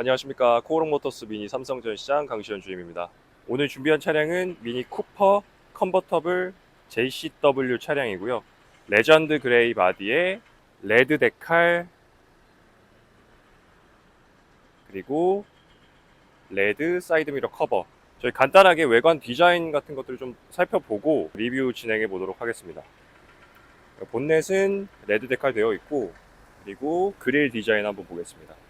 안녕하십니까 코오롱 모터스 미니 삼성 전시장 강시현 주임입니다. 오늘 준비한 차량은 미니 쿠퍼 컨버터블 JCW 차량이고요. 레전드 그레이 바디에 레드 데칼 그리고 레드 사이드 미러 커버 저희 간단하게 외관 디자인 같은 것들을 좀 살펴보고 리뷰 진행해 보도록 하겠습니다. 본넷은 레드 데칼 되어 있고 그리고 그릴 디자인 한번 보겠습니다.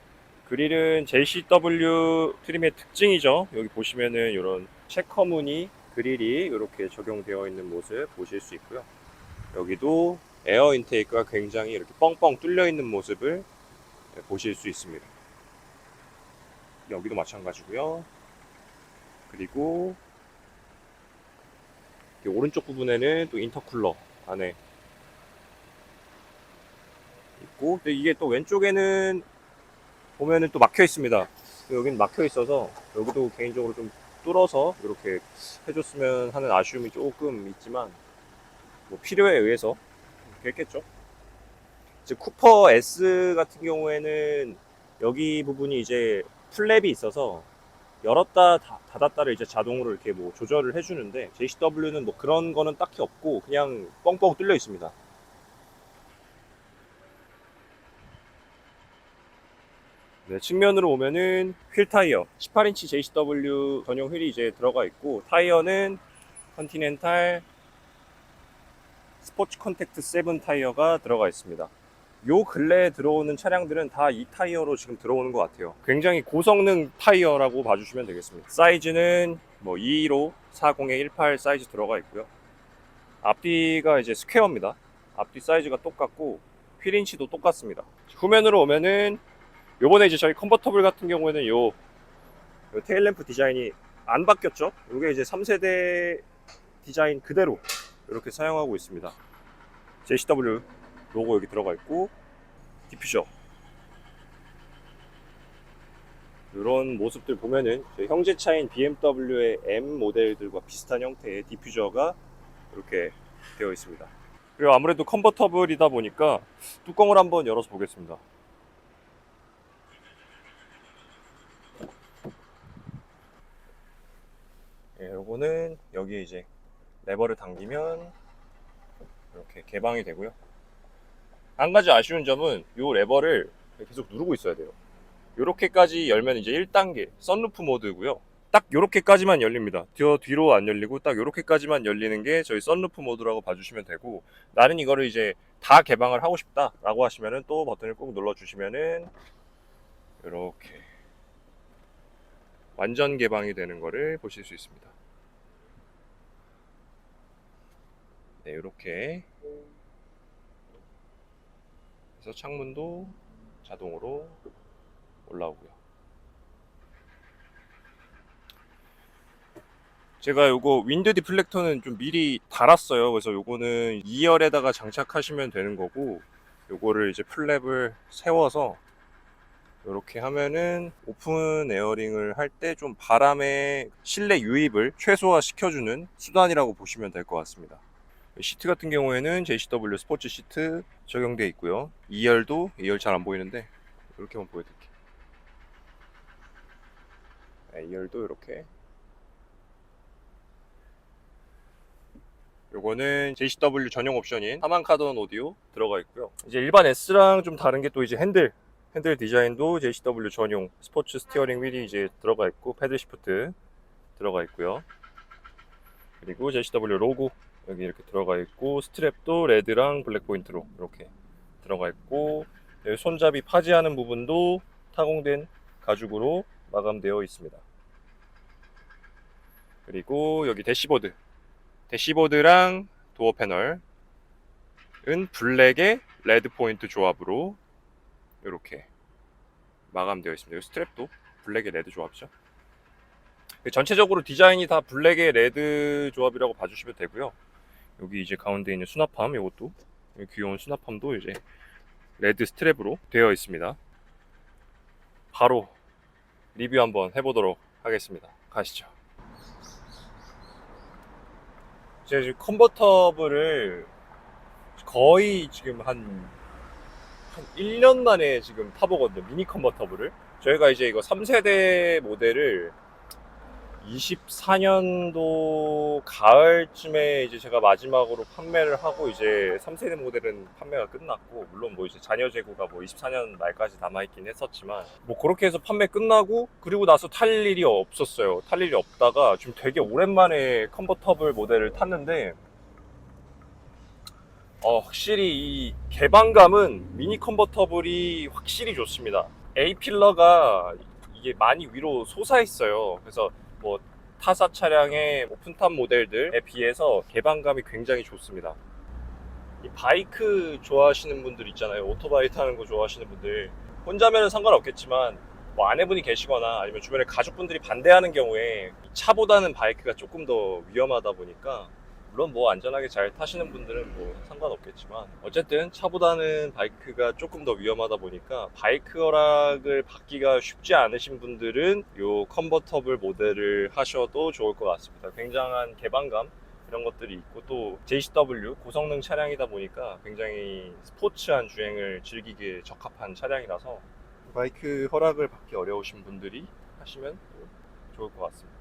그릴은 JCW 트림의 특징이죠. 여기 보시면은 이런 체커 무늬 그릴이 이렇게 적용되어 있는 모습 보실 수 있고요. 여기도 에어 인테이크가 굉장히 이렇게 뻥뻥 뚫려 있는 모습을 보실 수 있습니다. 여기도 마찬가지고요. 그리고 이 오른쪽 부분에는 또 인터쿨러 안에 있고 이게 또 왼쪽에는 보면은 또 막혀 있습니다. 여기는 막혀 있어서 여기도 개인적으로 좀 뚫어서 이렇게 해줬으면 하는 아쉬움이 조금 있지만 뭐 필요에 의해서 했겠죠. 이제 쿠퍼 S 같은 경우에는 여기 부분이 이제 플랩이 있어서 열었다 닫- 닫았다를 이제 자동으로 이렇게 뭐 조절을 해주는데 JCW는 뭐 그런 거는 딱히 없고 그냥 뻥뻥 뚫려 있습니다. 네, 측면으로 오면은 휠 타이어 18인치 JCW 전용 휠이 이제 들어가 있고 타이어는 컨티넨탈 스포츠 컨택트 7 타이어가 들어가 있습니다. 요 근래에 들어오는 차량들은 다 이 타이어로 지금 들어오는 것 같아요. 굉장히 고성능 타이어라고 봐주시면 되겠습니다. 사이즈는 뭐 215, 40에 18 사이즈 들어가 있고요. 앞뒤가 이제 스퀘어입니다. 앞뒤 사이즈가 똑같고 휠인치도 똑같습니다. 후면으로 오면은 요번에 이제 저희 컨버터블 같은 경우에는 요, 요 테일램프 디자인이 안 바뀌었죠? 이게 이제 3세대 디자인 그대로 이렇게 사용하고 있습니다. JCW 로고 여기 들어가 있고 디퓨저 이런 모습들 보면은 저희 형제 차인 BMW의 M 모델들과 비슷한 형태의 디퓨저가 이렇게 되어 있습니다. 그리고 아무래도 컨버터블이다 보니까 뚜껑을 한번 열어서 보겠습니다. 예, 요거는 여기 이제 레버를 당기면 이렇게 개방이 되고요. 한 가지 아쉬운 점은 이 레버를 계속 누르고 있어야 돼요. 이렇게까지 열면 이제 1단계 썬루프 모드고요. 딱 이렇게까지만 열립니다. 뒤로, 뒤로 안 열리고 딱 이렇게까지만 열리는 게 저희 썬루프 모드라고 봐주시면 되고 나는 이거를 이제 다 개방을 하고 싶다라고 하시면은 또 버튼을 꾹 눌러주시면은 이렇게 완전 개방이 되는 거를 보실 수 있습니다. 네, 이렇게 그래서 창문도 자동으로 올라오고요. 제가 요거 윈드 디플렉터는 좀 미리 달았어요. 그래서 요거는 2열에다가 장착하시면 되는 거고 요거를 이제 플랩을 세워서 이렇게 하면은 오픈 에어링을 할 때 좀 바람의 실내 유입을 최소화 시켜주는 수단이라고 보시면 될 것 같습니다. 시트 같은 경우에는 JCW 스포츠 시트 적용되어 있고요. 2열도 2열 잘 안 보이는데 이렇게 한번 보여드릴게요. 네, 2열도 이렇게 요거는 JCW 전용 옵션인 하만 카던 오디오 들어가 있고요. 이제 일반 S랑 좀 다른 게 또 이제 핸들 핸들 디자인도 JCW 전용 스포츠 스티어링 휠이 이제 들어가 있고 패드 시프트 들어가 있고요. 그리고 JCW 로고 여기 이렇게 들어가 있고 스트랩도 레드랑 블랙 포인트로 이렇게 들어가 있고 손잡이 파지하는 부분도 타공된 가죽으로 마감되어 있습니다. 그리고 여기 대시보드 대시보드랑 도어 패널은 블랙의 레드 포인트 조합으로 이렇게 마감되어 있습니다. 이 스트랩도 블랙의 레드 조합이죠. 전체적으로 디자인이 다 블랙의 레드 조합이라고 봐주시면 되고요. 여기 이제 가운데 있는 수납함 이것도 귀여운 수납함도 이제 레드 스트랩으로 되어 있습니다. 바로 리뷰 한번 해보도록 하겠습니다. 가시죠. 지금 컨버터블을 거의 지금 한, 한 1년 만에 지금 타보거든요. 미니 컨버터블을. 저희가 이제 이거 3세대 모델을 24년도 가을쯤에 이제 제가 마지막으로 판매를 하고 이제 3세대 모델은 판매가 끝났고 물론 뭐 이제 잔여 재고가 뭐 24년 말까지 남아 있긴 했었지만 뭐 그렇게 해서 판매 끝나고 그리고 나서 탈 일이 없었어요. 탈 일이 없다가 지금 되게 오랜만에 컨버터블 모델을 탔는데 어, 확실히 이 개방감은 미니 컨버터블이 확실히 좋습니다. A 필러가 이게 많이 위로 솟아 있어요. 그래서 뭐 타사 차량의 오픈탑 모델들에 비해서 개방감이 굉장히 좋습니다. 이 바이크 좋아하시는 분들 있잖아요. 오토바이 타는 거 좋아하시는 분들 혼자면 상관없겠지만 뭐 아내분이 계시거나 아니면 주변에 가족분들이 반대하는 경우에 차보다는 바이크가 조금 더 위험하다 보니까 물론 뭐 안전하게 잘 타시는 분들은 뭐 상관없겠지만 어쨌든 차보다는 바이크가 조금 더 위험하다 보니까 바이크 허락을 받기가 쉽지 않으신 분들은 요 컨버터블 모델을 하셔도 좋을 것 같습니다. 굉장한 개방감 이런 것들이 있고 또 JCW 고성능 차량이다 보니까 굉장히 스포츠한 주행을 즐기기에 적합한 차량이라서 바이크 허락을 받기 어려우신 분들이 하시면 또 좋을 것 같습니다.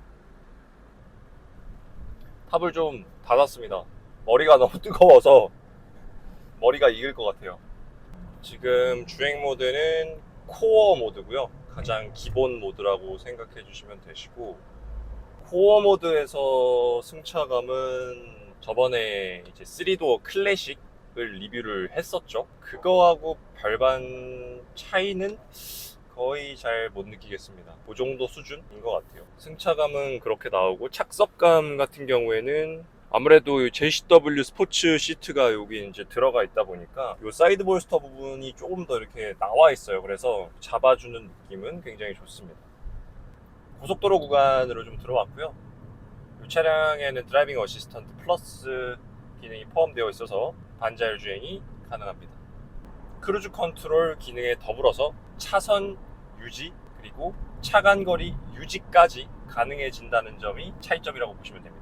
탑을 좀 닫았습니다. 머리가 너무 뜨거워서 머리가 익을 것 같아요. 지금 주행 모드는 코어 모드고요. 가장 기본 모드라고 생각해 주시면 되시고 코어 모드에서 승차감은 저번에 이제 3도어 클래식을 리뷰를 했었죠. 그거하고 별반 차이는 거의 잘 못 느끼겠습니다. 그 정도 수준인 것 같아요. 승차감은 그렇게 나오고 착석감 같은 경우에는 아무래도 이 JCW 스포츠 시트가 여기 이제 들어가 있다 보니까 이 사이드 볼스터 부분이 조금 더 이렇게 나와 있어요. 그래서 잡아주는 느낌은 굉장히 좋습니다. 고속도로 구간으로 좀 들어왔고요. 이 차량에는 드라이빙 어시스턴트 플러스 기능이 포함되어 있어서 반자율 주행이 가능합니다. 크루즈 컨트롤 기능에 더불어서 차선 유지 그리고 차간거리 유지까지 가능해진다는 점이 차이점이라고 보시면 됩니다.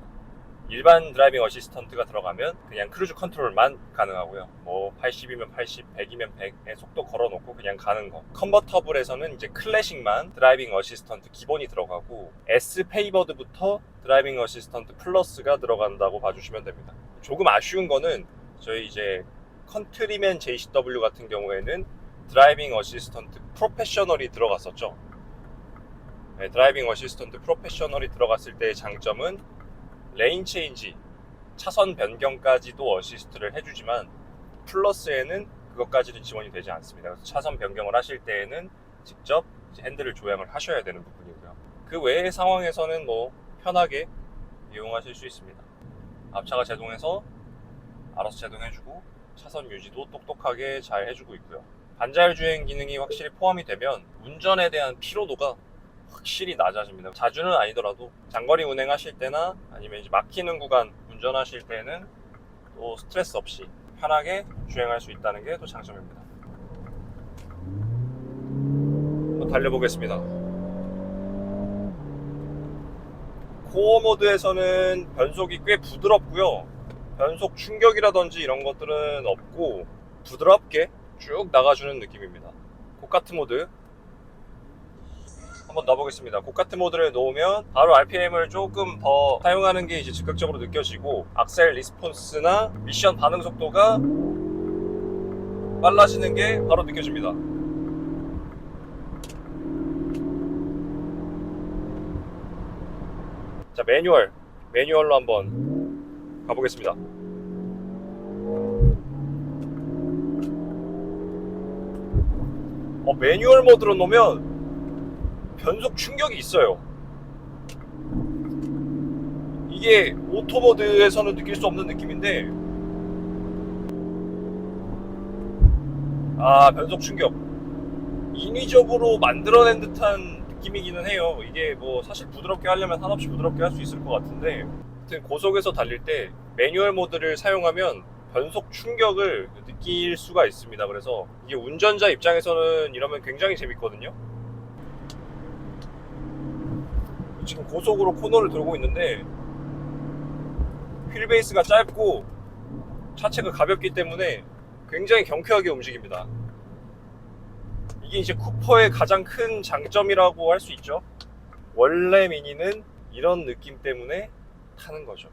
일반 드라이빙 어시스턴트가 들어가면 그냥 크루즈 컨트롤만 가능하고요. 뭐 80이면 80, 100이면 100의 속도 걸어놓고 그냥 가는 거. 컨버터블에서는 이제 클래식만 드라이빙 어시스턴트 기본이 들어가고 S 페이버드부터 드라이빙 어시스턴트 플러스가 들어간다고 봐주시면 됩니다. 조금 아쉬운 거는 저희 이제 컨트리맨 JCW 같은 경우에는 드라이빙 어시스턴트 프로페셔널이 들어갔었죠. 네, 드라이빙 어시스턴트 프로페셔널이 들어갔을 때의 장점은 레인 체인지, 차선 변경까지도 어시스트를 해주지만 플러스에는 그것까지는 지원이 되지 않습니다. 그래서 차선 변경을 하실 때에는 직접 핸들을 조향을 하셔야 되는 부분이고요. 그 외의 상황에서는 뭐 편하게 이용하실 수 있습니다. 앞차가 제동해서 알아서 제동해주고 차선 유지도 똑똑하게 잘 해주고 있고요. 반자율 주행 기능이 확실히 포함이 되면 운전에 대한 피로도가 확실히 낮아집니다. 자주는 아니더라도 장거리 운행하실 때나 아니면 이제 막히는 구간 운전하실 때는 또 스트레스 없이 편하게 주행할 수 있다는 게 또 장점입니다. 달려보겠습니다. 코어 모드에서는 변속이 꽤 부드럽고요. 변속 충격이라든지 이런 것들은 없고 부드럽게 쭉 나가주는 느낌입니다. 고카트 모드 한번 넣어보겠습니다. 고카트 모드를 놓으면 바로 RPM을 조금 더 사용하는 게 이제 즉각적으로 느껴지고 악셀 리스폰스나 미션 반응 속도가 빨라지는 게 바로 느껴집니다. 자 매뉴얼 매뉴얼로 한번 가보겠습니다. 어, 매뉴얼 모드로 놓으면 변속 충격이 있어요. 이게 오토 모드에서는 느낄 수 없는 느낌인데 아 변속 충격 인위적으로 만들어낸 듯한 느낌이기는 해요. 이게 뭐 사실 부드럽게 하려면 한없이 부드럽게 할 수 있을 것 같은데 아무튼 고속에서 달릴 때 매뉴얼 모드를 사용하면 변속 충격을 느낄 수가 있습니다. 그래서 이게 운전자 입장에서는 이러면 굉장히 재밌거든요. 지금 고속으로 코너를 돌고 있는데 휠 베이스가 짧고 차체가 가볍기 때문에 굉장히 경쾌하게 움직입니다. 이게 이제 쿠퍼의 가장 큰 장점이라고 할 수 있죠. 원래 미니는 이런 느낌 때문에 타는 거죠.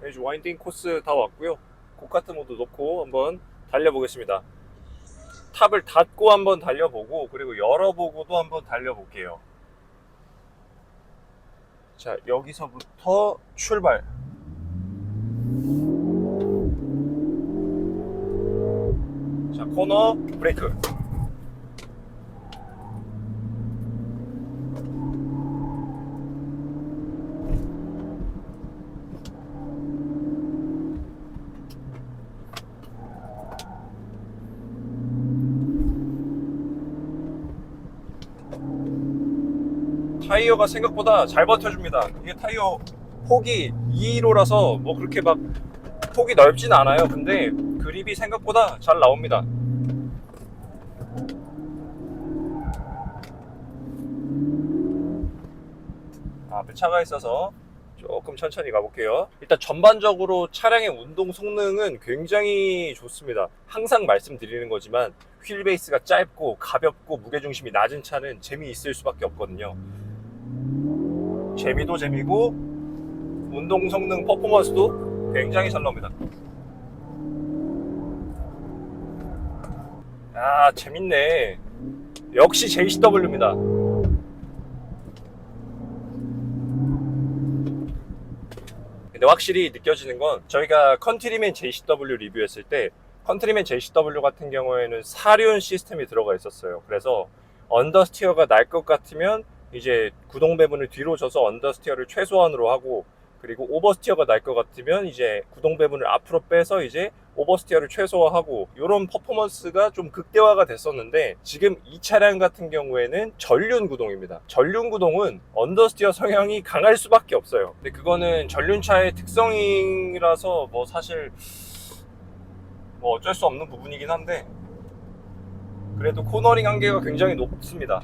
네, 이제 와인딩 코스 다 왔고요. 고카트 모드 놓고 한번 달려보겠습니다. 탑을 닫고 한번 달려보고 그리고 열어보고도 한번 달려볼게요. 자 여기서부터 출발. 자 코너 브레이크. 타이어가 생각보다 잘 버텨줍니다. 이게 타이어 폭이 215라서 뭐 그렇게 막 폭이 넓진 않아요. 근데 그립이 생각보다 잘 나옵니다. 아, 앞에 차가 있어서 조금 천천히 가볼게요. 일단 전반적으로 차량의 운동 성능은 굉장히 좋습니다. 항상 말씀드리는 거지만 휠베이스가 짧고 가볍고 무게중심이 낮은 차는 재미있을 수밖에 없거든요. 재미도 재미고 운동 성능 퍼포먼스도 굉장히 잘 나옵니다. 아 재밌네. 역시 JCW입니다. 근데 확실히 느껴지는 건 저희가 컨트리맨 JCW 리뷰했을 때 컨트리맨 JCW 같은 경우에는 사륜 시스템이 들어가 있었어요. 그래서 언더스티어가 날 것 같으면 이제 구동 배분을 뒤로 져서 언더스티어를 최소한으로 하고 그리고 오버스티어가 날 것 같으면 이제 구동 배분을 앞으로 빼서 이제 오버스티어를 최소화하고 이런 퍼포먼스가 좀 극대화가 됐었는데 지금 이 차량 같은 경우에는 전륜 구동입니다. 전륜 구동은 언더스티어 성향이 강할 수밖에 없어요. 근데 그거는 전륜차의 특성이라서 뭐 사실 뭐 어쩔 수 없는 부분이긴 한데 그래도 코너링 한계가 굉장히 높습니다.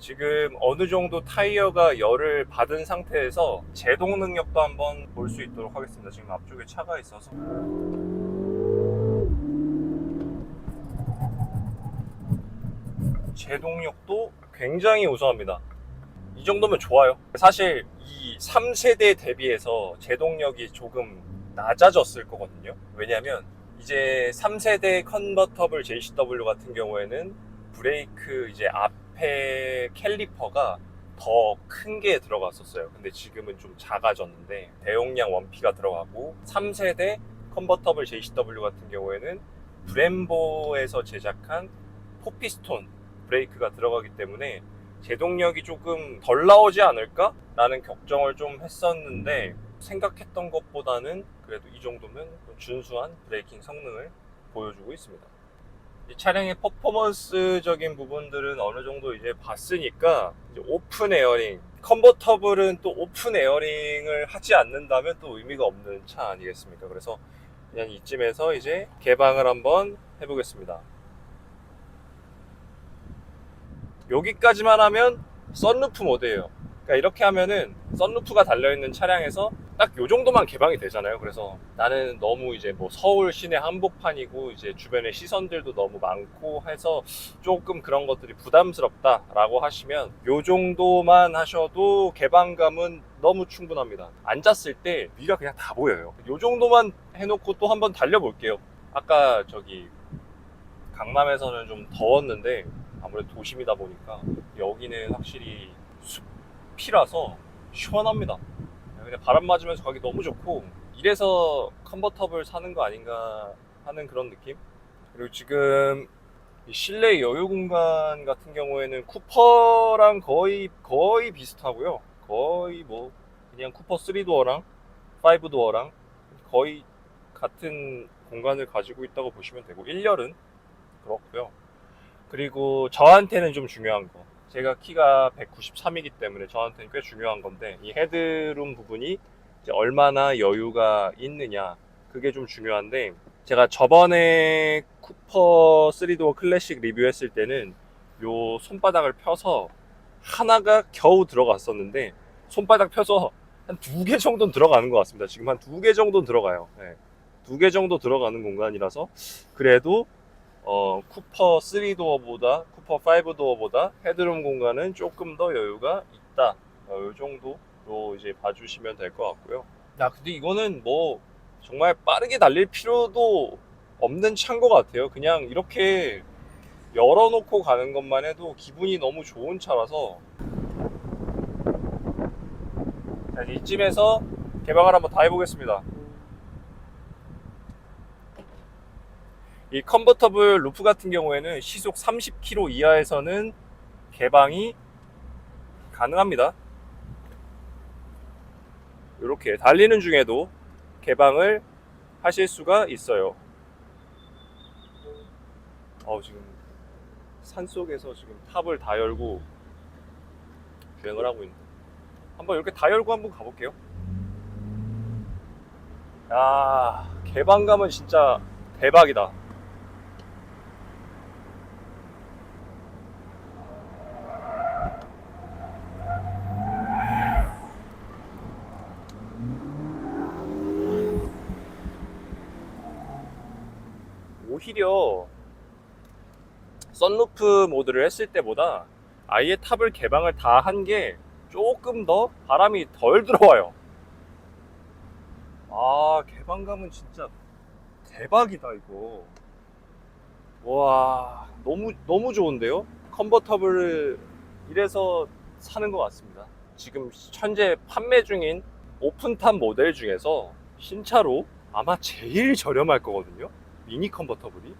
지금 어느 정도 타이어가 열을 받은 상태에서 제동 능력도 한번 볼 수 있도록 하겠습니다. 지금 앞쪽에 차가 있어서. 제동력도 굉장히 우수합니다. 이 정도면 좋아요. 사실 이 3세대 대비해서 제동력이 조금 낮아졌을 거거든요. 왜냐면 이제 3세대 컨버터블 JCW 같은 경우에는 브레이크 이제 앞 에 캘리퍼가 더 큰 게 들어갔었어요. 근데 지금은 좀 작아졌는데 대용량 원피가 들어가고 3세대 컨버터블 JCW 같은 경우에는 브렘보에서 제작한 포피스톤 브레이크가 들어가기 때문에 제동력이 조금 덜 나오지 않을까? 라는 걱정을 좀 했었는데 생각했던 것보다는 그래도 이 정도면 준수한 브레이킹 성능을 보여주고 있습니다. 이 차량의 퍼포먼스적인 부분들은 어느 정도 이제 봤으니까 이제 오픈 에어링, 컨버터블은 또 오픈 에어링을 하지 않는다면 또 의미가 없는 차 아니겠습니까? 그래서 그냥 이쯤에서 이제 개방을 한번 해보겠습니다. 여기까지만 하면 썬루프 모드예요. 그러니까 이렇게 하면은 썬루프가 달려있는 차량에서 딱 요 정도만 개방이 되잖아요. 그래서 나는 너무 이제 뭐 서울 시내 한복판이고 이제 주변에 시선들도 너무 많고 해서 조금 그런 것들이 부담스럽다라고 하시면 요 정도만 하셔도 개방감은 너무 충분합니다. 앉았을 때 위가 그냥 다 보여요. 요 정도만 해놓고 또 한번 달려볼게요. 아까 저기 강남에서는 좀 더웠는데 아무래도 도심이다 보니까 여기는 확실히 숲 이라서 시원합니다. 그냥 바람 맞으면서 가기 너무 좋고 이래서 컨버터블 사는 거 아닌가 하는 그런 느낌? 그리고 지금 이 실내 여유 공간 같은 경우에는 쿠퍼랑 거의 거의 비슷하고요. 거의 뭐 그냥 쿠퍼 3도어랑 5도어랑 거의 같은 공간을 가지고 있다고 보시면 되고 1열은 그렇고요. 그리고 저한테는 좀 중요한 거. 제가 키가 193이기 때문에 저한테는 꽤 중요한 건데 이 헤드룸 부분이 얼마나 여유가 있느냐 그게 좀 중요한데 제가 저번에 쿠퍼 3도어 클래식 리뷰했을 때는 요 손바닥을 펴서 하나가 겨우 들어갔었는데 손바닥 펴서 한 두 개 정도는 들어가는 것 같습니다. 지금 한 두 개 정도는 들어가요. 두개 정도 들어가는 공간이라서 그래도 어, 쿠퍼 3도어보다 쿠퍼 5도어보다 헤드룸 공간은 조금 더 여유가 있다. 어, 이 정도로 이제 봐주시면 될 것 같고요. 야, 근데 이거는 뭐 정말 빠르게 달릴 필요도 없는 차인 것 같아요. 그냥 이렇게 열어놓고 가는 것만 해도 기분이 너무 좋은 차라서 자, 이쯤에서 개방을 한번 다 해보겠습니다. 이 컨버터블 루프 같은 경우에는 시속 30km 이하에서는 개방이 가능합니다. 이렇게 달리는 중에도 개방을 하실 수가 있어요. 어, 지금 산 속에서 지금 탑을 다 열고 주행을 하고 있는데 한번 이렇게 다 열고 한번 가볼게요. 야, 개방감은 진짜 대박이다. 오히려 썬루프 모드를 했을 때보다 아예 탑을 개방을 다 한 게 조금 더 바람이 덜 들어와요. 아, 개방감은 진짜 대박이다, 이거. 와, 너무, 너무 좋은데요? 컨버터블을 이래서 사는 것 같습니다. 지금 현재 판매 중인 오픈탑 모델 중에서 신차로 아마 제일 저렴할 거거든요. 미니 컨버터블이.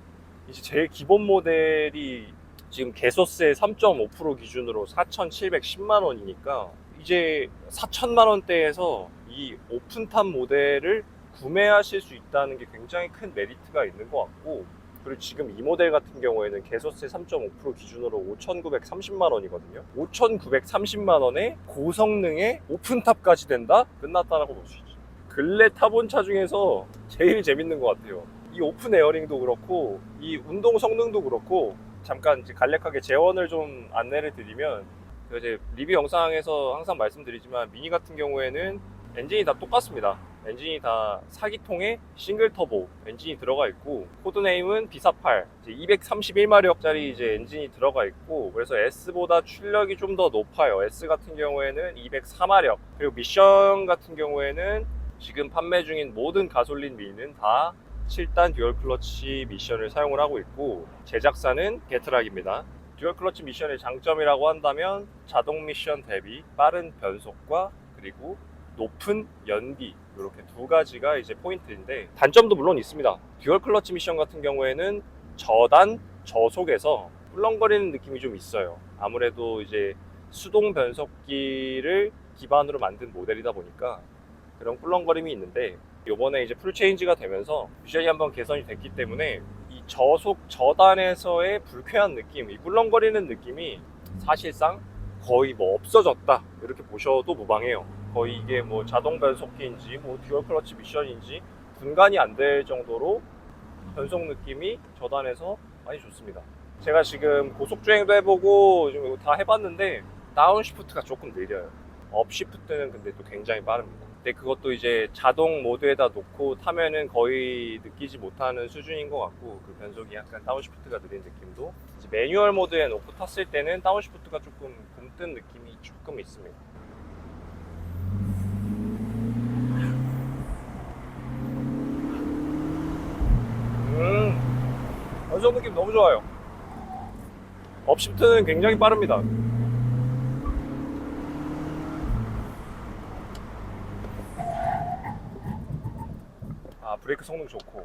이제 제일 기본 모델이 지금 개소세 3.5% 기준으로 4,710만 원이니까 이제 4천만 원대에서 이 오픈탑 모델을 구매하실 수 있다는 게 굉장히 큰 메리트가 있는 것 같고 그리고 지금 이 모델 같은 경우에는 개소세 3.5% 기준으로 5,930만 원이거든요. 5,930만 원에 고성능의 오픈탑까지 된다? 끝났다라고 볼 수 있죠. 근래 타본 차 중에서 제일 재밌는 것 같아요. 이 오픈 에어링도 그렇고 이 운동 성능도 그렇고 잠깐 이제 간략하게 재원을 좀 안내를 드리면 이제 리뷰 영상에서 항상 말씀드리지만 미니 같은 경우에는 엔진이 다 똑같습니다. 엔진이 다 4기통에 싱글 터보 엔진이 들어가 있고 코드네임은 B48 231마력짜리 이제 엔진이 들어가 있고 그래서 S보다 출력이 좀 더 높아요. S 같은 경우에는 204마력 그리고 미션 같은 경우에는 지금 판매 중인 모든 가솔린 미니는 다 7단 듀얼 클러치 미션을 사용을 하고 있고 제작사는 게트락입니다. 듀얼 클러치 미션의 장점이라고 한다면 자동 미션 대비 빠른 변속과 그리고 높은 연비 이렇게 두 가지가 이제 포인트인데 단점도 물론 있습니다. 듀얼 클러치 미션 같은 경우에는 저단 저속에서 꿀렁거리는 느낌이 좀 있어요. 아무래도 이제 수동 변속기를 기반으로 만든 모델이다 보니까 그런 꿀렁거림이 있는데 요번에 이제 풀 체인지가 되면서 미션이 한번 개선이 됐기 때문에 이 저속 저단에서의 불쾌한 느낌, 이 꿀렁거리는 느낌이 사실상 거의 뭐 없어졌다 이렇게 보셔도 무방해요. 거의 이게 뭐 자동 변속기인지 뭐 듀얼 클러치 미션인지 분간이 안 될 정도로 변속 느낌이 저단에서 많이 좋습니다. 제가 지금 고속 주행도 해보고 다 해봤는데 다운 시프트가 조금 느려요. 업 시프트는 근데 또 굉장히 빠릅니다. 근데 그것도 이제 자동 모드에다 놓고 타면은 거의 느끼지 못하는 수준인 것 같고 그 변속이 약간 다운시프트가 느린 느낌도 이제 매뉴얼 모드에 놓고 탔을 때는 다운시프트가 조금 굼뜬 느낌이 조금 있습니다. 음, 변속 느낌 너무 좋아요. 업시프트는 굉장히 빠릅니다. 아 브레이크 성능 좋고.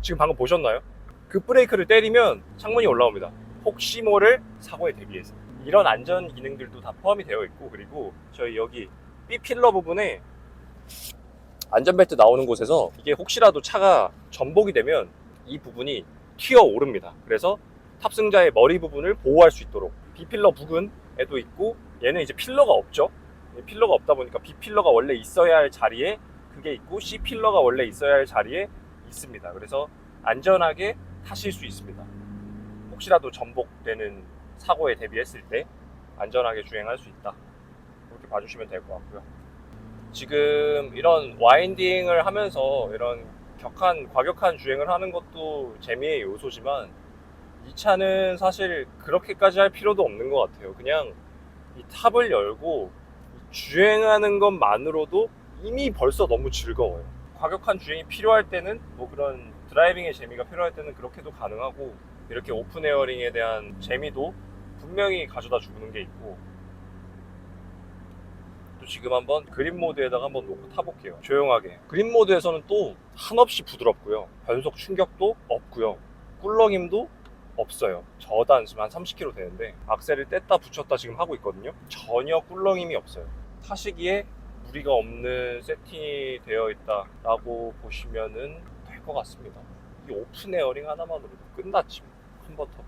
지금 방금 보셨나요? 그 브레이크를 때리면 창문이 올라옵니다. 혹시 모를 사고에 대비해서. 이런 안전 기능들도 다 포함이 되어 있고 그리고 저희 여기 B 필러 부분에 안전벨트 나오는 곳에서 이게 혹시라도 차가 전복이 되면 이 부분이 튀어 오릅니다. 그래서 탑승자의 머리 부분을 보호할 수 있도록 B 필러 부근에도 있고 얘는 이제 필러가 없죠? 필러가 없다 보니까 B 필러가 원래 있어야 할 자리에 그게 있고 C 필러가 원래 있어야 할 자리에 있습니다. 그래서 안전하게 타실 수 있습니다. 혹시라도 전복되는 사고에 대비했을 때 안전하게 주행할 수 있다. 그렇게 봐주시면 될 것 같고요. 지금 이런 와인딩을 하면서 이런 격한 과격한 주행을 하는 것도 재미의 요소지만 이 차는 사실 그렇게까지 할 필요도 없는 것 같아요. 그냥 이 탑을 열고 주행하는 것만으로도 이미 벌써 너무 즐거워요. 과격한 주행이 필요할 때는 뭐 그런 드라이빙의 재미가 필요할 때는 그렇게도 가능하고 이렇게 오픈 에어링에 대한 재미도 분명히 가져다 주는 게 있고 또 지금 한번 그린 모드에다가 한번 놓고 타볼게요. 조용하게. 그린 모드에서는 또 한없이 부드럽고요. 변속 충격도 없고요. 꿀렁임도 없어요. 저단 지금 한 30km 되는데 악셀을 뗐다 붙였다 지금 하고 있거든요. 전혀 꿀렁임이 없어요. 타시기에 무리가 없는 세팅이 되어 있다라고 보시면은 될 것 같습니다. 이 오픈 에어링 하나만으로도 끝났지. 컨버터.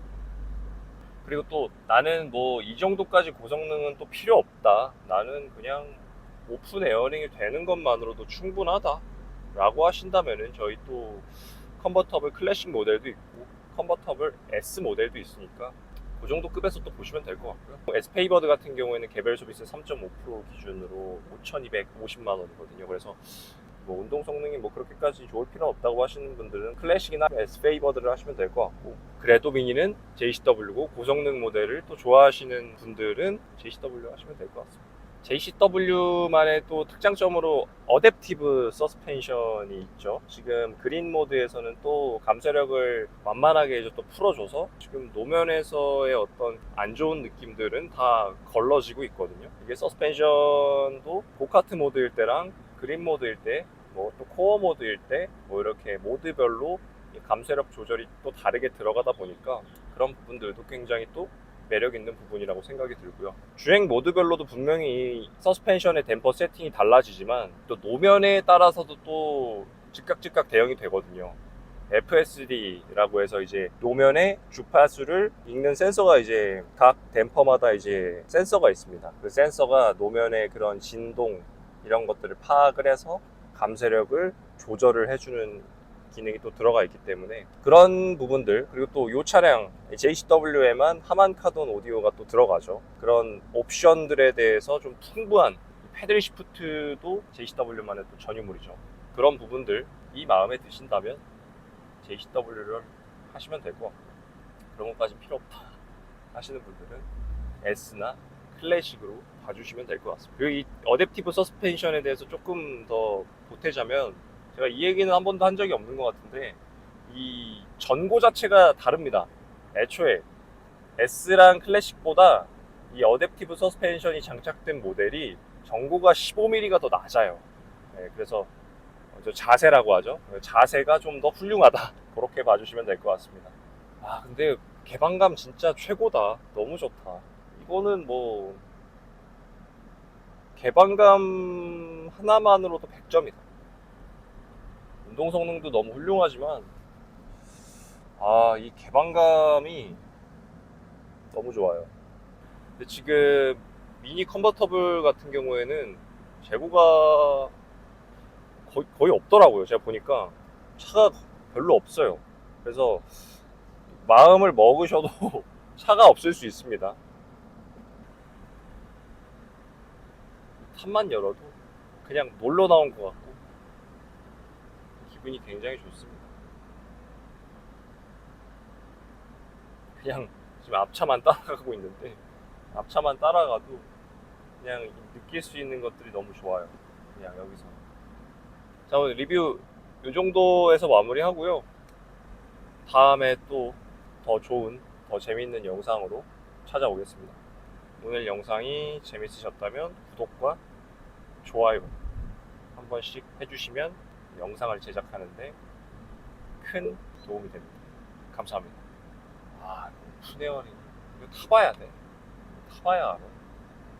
그리고 또 나는 뭐 이 정도까지 고성능은 또 필요 없다. 나는 그냥 오픈 에어링이 되는 것만으로도 충분하다. 라고 하신다면은 저희 또 컨버터블 클래식 모델도 있고 컨버터블 S 모델도 있으니까 그 정도 급에서 또 보시면 될 것 같고요. S 페이버드 같은 경우에는 개별 소비세 3.5% 기준으로 5,250만 원이거든요. 그래서 뭐 운동 성능이 뭐 그렇게까지 좋을 필요는 없다고 하시는 분들은 클래식이나 S 페이버드를 하시면 될 것 같고 그래도 미니는 JCW고 고성능 모델을 또 좋아하시는 분들은 JCW 하시면 될 것 같습니다. JCW만의 또 특장점으로 어댑티브 서스펜션이 있죠. 지금 그린 모드에서는 또 감쇄력을 만만하게 또 풀어줘서 지금 노면에서의 어떤 안 좋은 느낌들은 다 걸러지고 있거든요. 이게 서스펜션도 고카트 모드일 때랑 그린 모드일 때, 뭐 또 코어 모드일 때, 뭐 이렇게 모드별로 이 감쇄력 조절이 또 다르게 들어가다 보니까 그런 부분들도 굉장히 또 매력 있는 부분이라고 생각이 들고요. 주행 모드별로도 분명히 이 서스펜션의 댐퍼 세팅이 달라지지만 또 노면에 따라서도 또 즉각 즉각 대응이 되거든요. FSD라고 해서 이제 노면의 주파수를 읽는 센서가 이제 각 댐퍼마다 이제 센서가 있습니다. 그 센서가 노면의 그런 진동 이런 것들을 파악을 해서 감쇄력을 조절을 해주는 기능이 또 들어가 있기 때문에 그런 부분들 그리고 또 이 차량 JCW에만 하만 카돈 오디오가 또 들어가죠 그런 옵션들에 대해서 좀 풍부한 패들 시프트도 JCW만의 또 전유물이죠 그런 부분들 이 마음에 드신다면 JCW를 하시면 같고 그런 것까지 필요 없다 하시는 분들은 S나 클래식으로 봐주시면 될 것 같습니다. 그리고 이 어댑티브 서스펜션에 대해서 조금 더 보태자면 제가 이 얘기는 한 번도 한 적이 없는 것 같은데 이 전고 자체가 다릅니다. 애초에 S랑 클래식보다 이 어댑티브 서스펜션이 장착된 모델이 전고가 15mm가 더 낮아요. 네, 그래서 저 자세라고 하죠. 자세가 좀 더 훌륭하다. 그렇게 봐주시면 될 것 같습니다. 아 근데 개방감 진짜 최고다. 너무 좋다. 이거는 뭐 개방감 하나만으로도 100점이다. 운동 성능도 너무 훌륭하지만 아 이 개방감이 너무 좋아요. 근데 지금 미니 컨버터블 같은 경우에는 재고가 거의, 거의 없더라고요. 제가 보니까 차가 별로 없어요. 그래서 마음을 먹으셔도 차가 없을 수 있습니다. 탑만 열어도 그냥 놀러 나온 것 같고 기분이 굉장히 좋습니다. 그냥 지금 앞차만 따라가고 있는데 앞차만 따라가도 그냥 느낄 수 있는 것들이 너무 좋아요. 그냥 여기서. 자 오늘 리뷰 이 정도에서 마무리하고요. 다음에 또 더 좋은, 더 재밌는 영상으로 찾아오겠습니다. 오늘 영상이 재밌으셨다면 구독과 좋아요 한 번씩 해주시면 영상을 제작하는데 큰 도움이 됩니다. 감사합니다. 아, 푸네어링 이거 타봐야 돼. 타봐야 알아.